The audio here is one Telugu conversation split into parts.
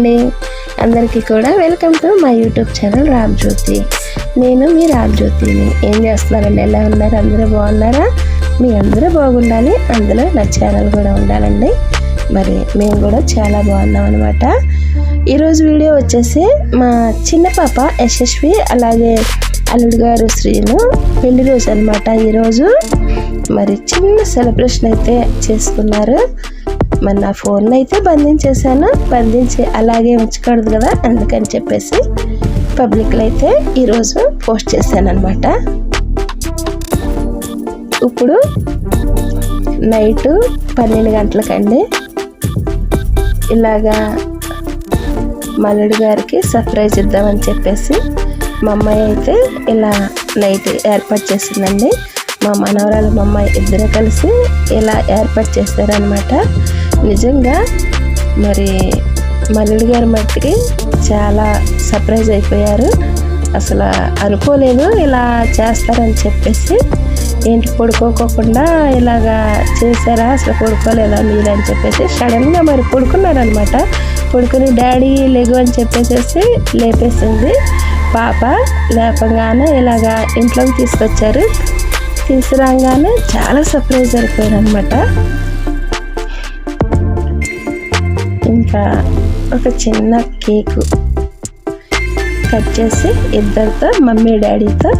అండి. అందరికీ కూడా welcome to my YouTube channel Ramjyothi నేను మీ రామ్జ్యోతిని ఏం చేస్తున్నారండి? ఎలా ఉన్నారు? అందరూ బాగున్నారా? మీ అందరూ బాగుండాలి. అందులో నా ఛానల్ కూడా ఉండాలండి. మరి మేము కూడా చాలా బాగున్నాం అనమాట ఈరోజు వీడియో వచ్చేసి మా చిన్న పాప యశస్వి అలాగే అల్లుడు గారు శ్రీను పెళ్ళి రోజు అనమాట ఈరోజు. మరి చిన్న సెలబ్రేషన్ అయితే చేసుకున్నారు. మరి నా ఫోన్ అయితే బంధించేసాను బంధించి అలాగే ఉంచకూడదు కదా అందుకని చెప్పేసి పబ్లిక్లో అయితే ఈరోజు పోస్ట్ చేశాను అనమాట ఇప్పుడు నైట్ పన్నెండు గంటలకండి. ఇలాగా మల్లుడు గారికి సర్ప్రైజ్ ఇద్దామని చెప్పేసి మా అమ్మాయి అయితే ఇలా నైట్ ఏర్పాటు చేసిందండి. మా మనవరాలు మా అమ్మాయి ఇద్దరు కలిసి ఇలా ఏర్పాటు చేశారనమాట నిజంగా మరి మల్లుడి గారి మట్టికి చాలా సర్ప్రైజ్ అయిపోయారు. అసలు అనుకోలేదు ఇలా చేస్తారని చెప్పేసి. ఏంటి పడుకోకుండా ఇలాగా చేశారా? అసలు పడుకోలేదా మీరు అని చెప్పేసి సడన్గా మరి పడుకున్నారనమాట పడుకుని డాడీ లెగు అని చెప్పేసేసి లేపేసింది. పాప లేపగానే ఇలాగా ఇంట్లోకి తీసుకొచ్చారు. తీసుకురాగానే చాలా సర్ప్రైజ్ అయిపోయారు అనమాట ఇంకా ఒక చిన్న కేకు కట్ చేసి ఇద్దరితో మమ్మీ డాడీతో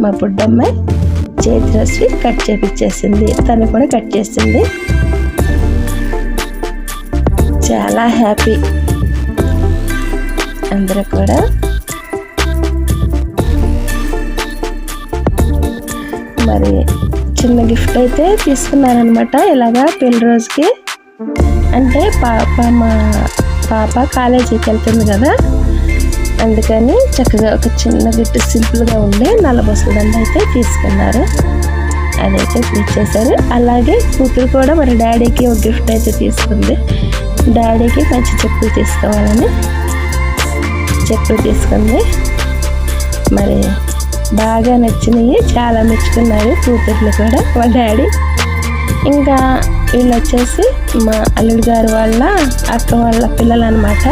మా బుడ్డమ్మాయి చేతిరస్వి కట్ చేపించేసింది తను కూడా కట్ చేసింది. చాలా హ్యాపీ అందరూ కూడా మరి చిన్న గిఫ్ట్ అయితే తీసుకున్నారనమాట ఇలాగా పెళ్ళి రోజుకి. అంటే పాప మా పాప కాలేజీకి వెళ్తుంది కదా. అందుకని చక్కగా ఒక చిన్న గిఫ్ట్ సింపుల్గా ఉండే నల్ల దండ అయితే తీసుకున్నారు. అదైతే ఇచ్చేసారు అలాగే కూతురు కూడా మరి డాడీకి ఒక గిఫ్ట్ అయితే తీసుకుంది. డాడీకి మంచి చెప్పులు తీసుకోవాలని చెప్పులు తీసుకుంది. మరి బాగా నచ్చినాయి చాలా మెచ్చుకున్నారు. కూతుర్లు కూడా. మా డాడీ. ఇంకా వీళ్ళు వచ్చేసి మా అల్లుడు గారు వాళ్ళ అక్క వాళ్ళ పిల్లలు అనమాట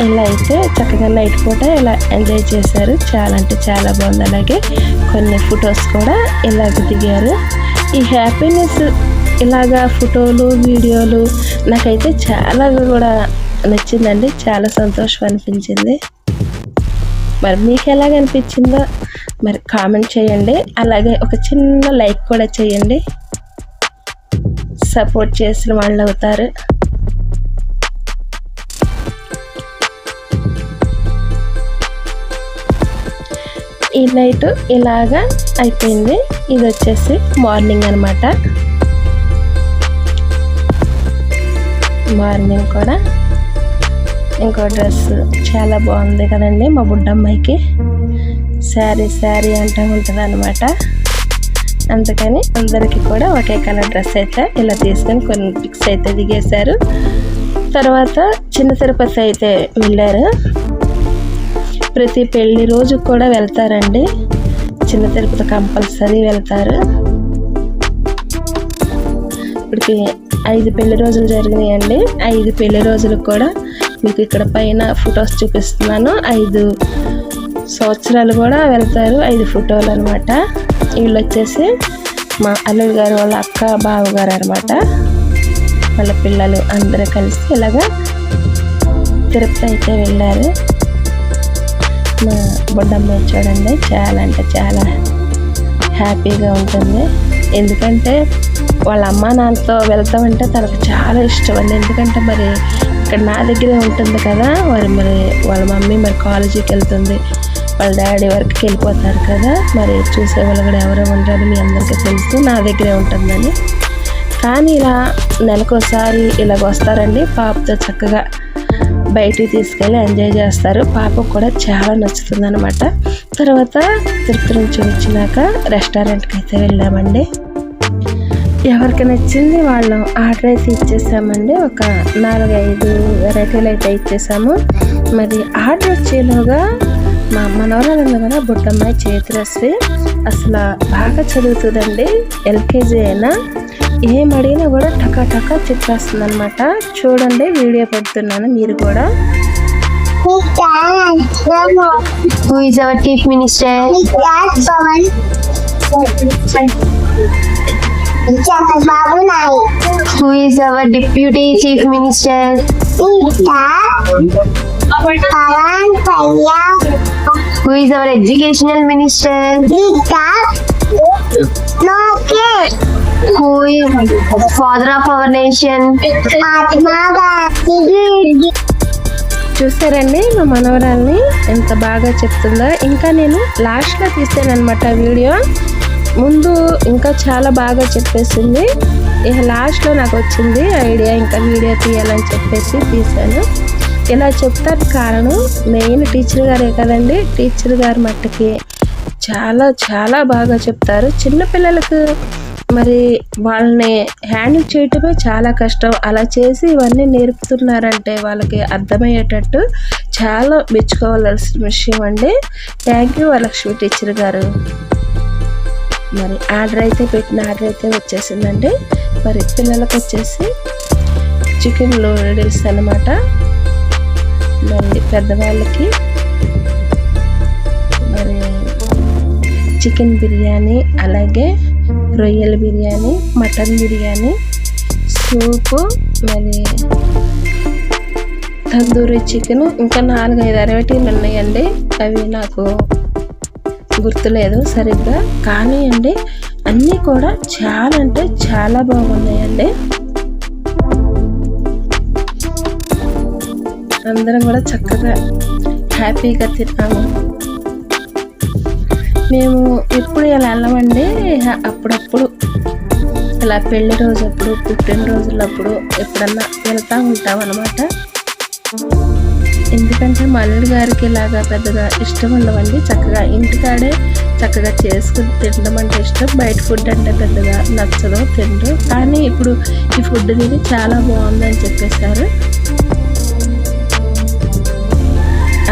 ఇలా అయితే చక్కగా నైట్ పూట ఇలా ఎంజాయ్ చేశారు. చాలా అంటే చాలా బాగుంది. అలాగే కొన్ని ఫొటోస్ కూడా ఇలాగ దిగారు. ఈ హ్యాపీనెస్ ఇలాగా ఫోటోలు వీడియోలు నాకైతే చాలా కూడా నచ్చిందండి. చాలా సంతోషం అనిపించింది. మరి మీకు ఎలాగ అనిపించిందో మరి కామెంట్ చేయండి. అలాగే ఒక చిన్న లైక్ కూడా చేయండి. సపోర్ట్ చేసిన వాళ్ళు అవుతారు. ఈ నైట్ ఇలాగా అయిపోయింది. ఇది వచ్చేసి మార్నింగ్ అనమాట మార్నింగ్ కూడా ఇంకో డ్రెస్ చాలా బాగుంది కదండి మా బుడ్డమ్మాయికి. శారీ శారీ అంటూ ఉంటుంది అనమాట అందుకని అందరికీ కూడా ఒకే కలర్ డ్రెస్ అయితే ఇలా తీసుకొని కొన్ని పిక్స్ అయితే దిగేశారు. తర్వాత చిన్న తిరుపతి అయితే వెళ్ళారు. ప్రతి పెళ్ళి రోజు కూడా వెళ్తారండి. చిన్న తిరుపతి కంపల్సరీ వెళ్తారు. ఇప్పటికి ఐదు పెళ్ళి రోజులు జరిగినాయండి. ఐదు పెళ్ళి రోజులకు కూడా మీకు ఇక్కడ పైన ఫొటోస్ చూపిస్తున్నాను. ఐదు సంవత్సరాలు కూడా వెళ్తారు. ఐదు ఫోటోలు అనమాట వీళ్ళు వచ్చేసి మా అల్లుడు గారు వాళ్ళ అక్క బావ గారు అనమాట వాళ్ళ పిల్లలు అందరూ కలిసి ఇలాగా తిరుపతి అయితే వెళ్ళారు. మా బొడ్డమ్మాయి చూడండి చాలా అంటే చాలా హ్యాపీగా ఉంటుంది. ఎందుకంటే వాళ్ళ అమ్మ నాన్నతో వెళ్తామంటే తనకు చాలా ఇష్టం అండి. ఎందుకంటే మరి ఇక్కడ నా దగ్గరే ఉంటుంది కదా మరి మరి వాళ్ళ మమ్మీ మరి కాలేజీకి వెళ్తుంది. వాళ్ళ డాడీ వరకు వెళ్ళిపోతారు కదా మరి చూసే వాళ్ళు కూడా ఎవరో ఉండరు మీ అందరికీ తెలుసు నా దగ్గరే ఉంటుందని. కానీ ఇలా నెలకోసారి ఇలాగ వస్తారండి పాపతో చక్కగా బయటికి తీసుకెళ్ళి ఎంజాయ్ చేస్తారు. పాపకు కూడా చాలా నచ్చుతుంది అనమాట తర్వాత తిరుపతి నుంచి వచ్చినాక రెస్టారెంట్కి అయితే వెళ్ళామండి. ఎవరికి నచ్చింది వాళ్ళు ఆర్డర్ అయితే ఇచ్చేసామండి. ఒక నాలుగైదు వెరైటీలు అయితే ఇచ్చేసాము. మరి ఆర్డర్ వచ్చేలోగా మా మనవరాలు ఉంది కదా బుట్టమ్మాయి చేతిరసి అసలు బాగా చదువుతుందండి ఎల్కేజీ అయినా. ఏం అడిగినా కూడా టకా టకా చెప్పేస్తుంది అనమాట చూడండి వీడియో పెడుతున్నాను మీరు కూడా. Who is our chief minister? బాబు నాయి Who is our deputy chief minister? Pawan పయ్యా Who is our educational minister? Gita Lokesh Who is father of our nation? Mahatma Gandhi చూసారండి మా మనవరాల్ని ఎంత బాగా చెప్తుందో ఇంకా నేను లాస్ట్లో తీసానమాట వీడియో ముందు ఇంకా చాలా బాగా చెప్పేసింది. ఇక లాస్ట్లో నాకు వచ్చింది ఐడియా ఇంకా వీడియో తీయాలని చెప్పేసి తీశాను. ఇలా చెప్తాను కారణం మెయిన్ టీచర్ గారే కదండి. టీచర్ గారు మట్టుకి చాలా చాలా బాగా చెప్తారు. చిన్నపిల్లలకు మరి వాళ్ళని హ్యాండిల్ చేయటమే చాలా కష్టం. అలా చేసి ఇవన్నీ నేర్పుతున్నారంటే వాళ్ళకి అర్థమయ్యేటట్టు చాలా మెచ్చుకోవాల్సిన విషయం అండి. థ్యాంక్ యూ వరలక్ష్మి టీచర్ గారు. మరి ఆర్డర్ అయితే పెట్టిన ఆర్డర్ అయితే వచ్చేసిందండి. మరి పిల్లలకు వచ్చేసి చికెన్ నూడిల్స్ అనమాట మరి పెద్దవాళ్ళకి మరి చికెన్ బిర్యానీ అలాగే రొయ్యల బిర్యానీ మటన్ బిర్యానీ సూపు మరి తందూరి చికెన్. ఇంకా నాలుగు ఐదు అరవటీలు ఉన్నాయండి. అవి నాకు గుర్తులేదు సరిగ్గా. కానీ అండి అన్నీ కూడా చాలా అంటే చాలా బాగున్నాయండి. అందరం కూడా చక్కగా హ్యాపీగా తిన్నాము. మేము ఎప్పుడు ఇలా వెళ్ళమండి? అప్పుడప్పుడు. ఇలా పెళ్ళి రోజు అప్పుడు పుట్టినరోజులప్పుడు ఎప్పుడన్నా వెళ్తూ ఉంటాం అన్నమాట ఎందుకంటే మా అల్లుడి గారికి ఇలాగా పెద్దగా ఇష్టం ఉండవండి. చక్కగా ఇంటికాడే చక్కగా చేసుకుని తినడం అంటే ఇష్టం. బయట ఫుడ్ అంటే పెద్దగా నచ్చదు తినరు. కానీ ఇప్పుడు ఈ ఫుడ్ తిని చాలా బాగుందని చెప్పేశారు.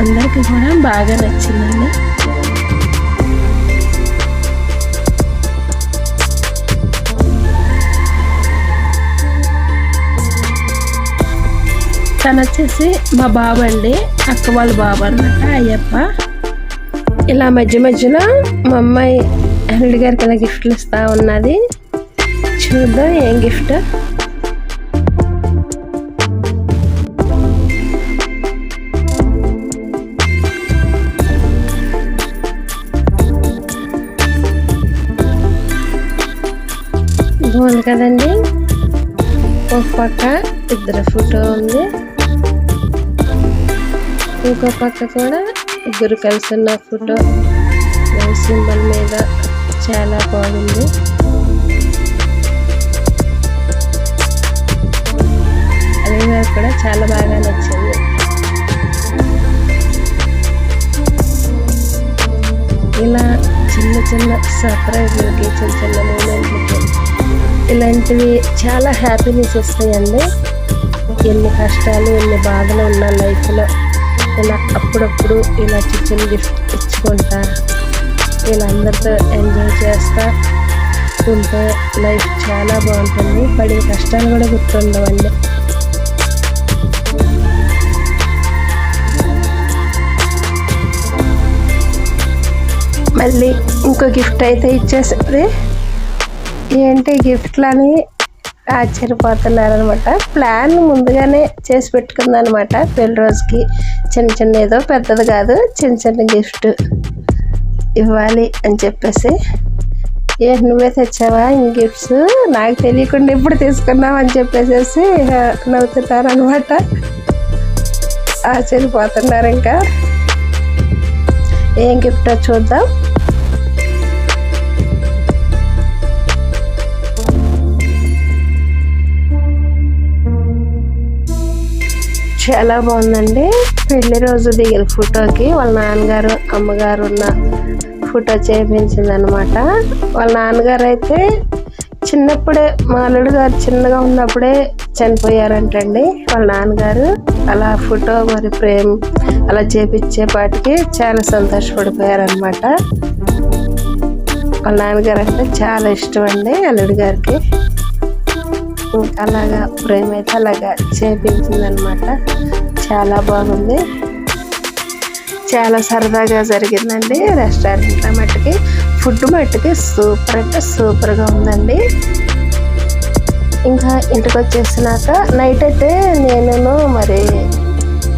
అందరికీ కూడా బాగా నచ్చిందండి. తను వచ్చేసి మా బాబు అండి అక్క వాళ్ళ బాబు అనమాట అయ్యప్ప. ఇలా మధ్య మధ్యలో మా అమ్మాయి అల్లుడి గారికి ఇలా గిఫ్ట్లు ఇస్తా ఉన్నది. చూద్దాం ఏం గిఫ్ట్. బాగుంది కదండి. ఒక పక్క ఇద్దరు ఫోటో ఉంది. ఇంకో పక్క కూడా ఇద్దరు కలిసి ఉన్న ఫోటో సింబల్ మీద చాలా బాగుంది. అదే నాకు కూడా చాలా బాగా నచ్చింది. ఇలా చిన్న చిన్న సర్ప్రైజ్లకి చిన్న చిన్న మూమెంట్లకి ఇలాంటివి చాలా హ్యాపీనెస్ ఇస్తాయండి ఎన్ని కష్టాలు ఎన్ని బాధలు ఉన్న లైఫ్లో ఇలా అప్పుడప్పుడు ఇలా చిన్న గిఫ్ట్ ఇచ్చుకుంటా ఇలా అందరితో ఎంజాయ్ చేస్తా ఉంటే లైఫ్ చాలా బాగుంటుంది. పడిన కష్టాలు కూడా గుర్తుండవండి. మళ్ళీ ఇంకో గిఫ్ట్ అయితే ఇచ్చేసరి ఏంటి గిఫ్ట్లని? ఆశ్చర్యపోతున్నారు అనమాట ప్లాన్ ముందుగానే చేసి పెట్టుకుంది అనమాట పెళ్ళి రోజుకి. చిన్న చిన్న ఏదో పెద్దది కాదు చిన్న చిన్న గిఫ్ట్ ఇవ్వాలి అని చెప్పేసి. ఏ నువ్వే తెచ్చావా ఈ గిఫ్ట్స్ నాకు తెలియకుండా ఇప్పుడు తీసుకున్నావు అని చెప్పేసి నవ్వుతున్నారు అనమాట ఆశ్చర్యపోతున్నారు ఇంకా. ఏం గిఫ్టో చూద్దాం. చాలా బాగుందండి? పెళ్ళి రోజు దిగిన ఫోటోకి వాళ్ళ నాన్నగారు అమ్మగారు ఉన్న ఫోటో చేయించింది అనమాట వాళ్ళ నాన్నగారు అయితే చిన్నప్పుడే మా అల్లుడు గారు చిన్నగా ఉన్నప్పుడే చనిపోయారంటండి. వాళ్ళ నాన్నగారు అలా ఫోటో మరి ప్రేమ్ అలా చేపించేపాటికి చాలా సంతోషపడిపోయారనమాట వాళ్ళ నాన్నగారు అంటే చాలా ఇష్టం అండి అల్లుడు గారికి అలాగా ఫ్రేమ్ అయితే అలాగా చేపించింది అనమాట చాలా బాగుంది. చాలా సరదాగా జరిగిందండి రెస్టారెంట్ మట్టుకి. ఫుడ్ మట్టుకి సూపర్ అంటే సూపర్గా ఉందండి. ఇంకా ఇంటికి వచ్చేసినాక నైట్ అయితే నేను మరి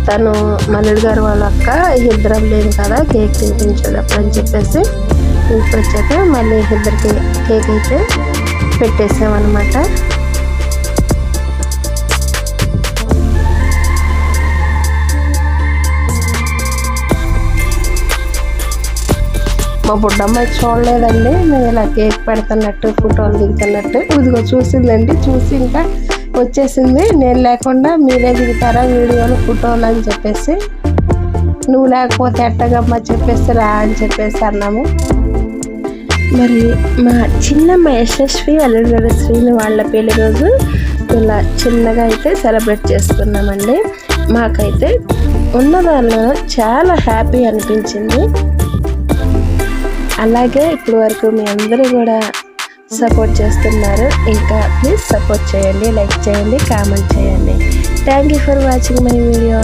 తను మల్లుడు గారు వాళ్ళ అక్క ఇద్దరం లేదు కదా కేక్ తినిపించేటప్పుడు అని చెప్పేసి ఇంటికి వచ్చాక మళ్ళీ ఇద్దరికి కేక్ అయితే పెట్టేసామన్నమాట. మా బుడ్డమ్మాయి చూడలేదండి. నేను ఇలా కేక్ పెడుతున్నట్టు ఫోటోలు దిగుతున్నట్టు. ఇదిగో చూసిందండి చూసి ఇంకా వచ్చేసింది. నేను లేకుండా మీరే దిగుతారా వీడియోలు ఫోటోలు అని చెప్పేసి. నువ్వు లేకపోతే ఎట్టగమ్మ చెప్పేసి రా అని చెప్పేసి అన్నాము. మరి మా చిన్నమ్మ యశస్వి అల్లుడు శ్రీని వాళ్ళ పెళ్ళి రోజు ఇలా చిన్నగా అయితే సెలబ్రేట్ చేసుకున్నామండి మాకైతే ఉన్న దానిలో చాలా హ్యాపీ అనిపించింది. అలాగే ఇప్పటి వరకు మీ అందరూ కూడా సపోర్ట్ చేస్తున్నారు. ఇంకా ప్లీజ్ సపోర్ట్ చేయండి లైక్ చేయండి కామెంట్ చేయండి. Thank you for watching my video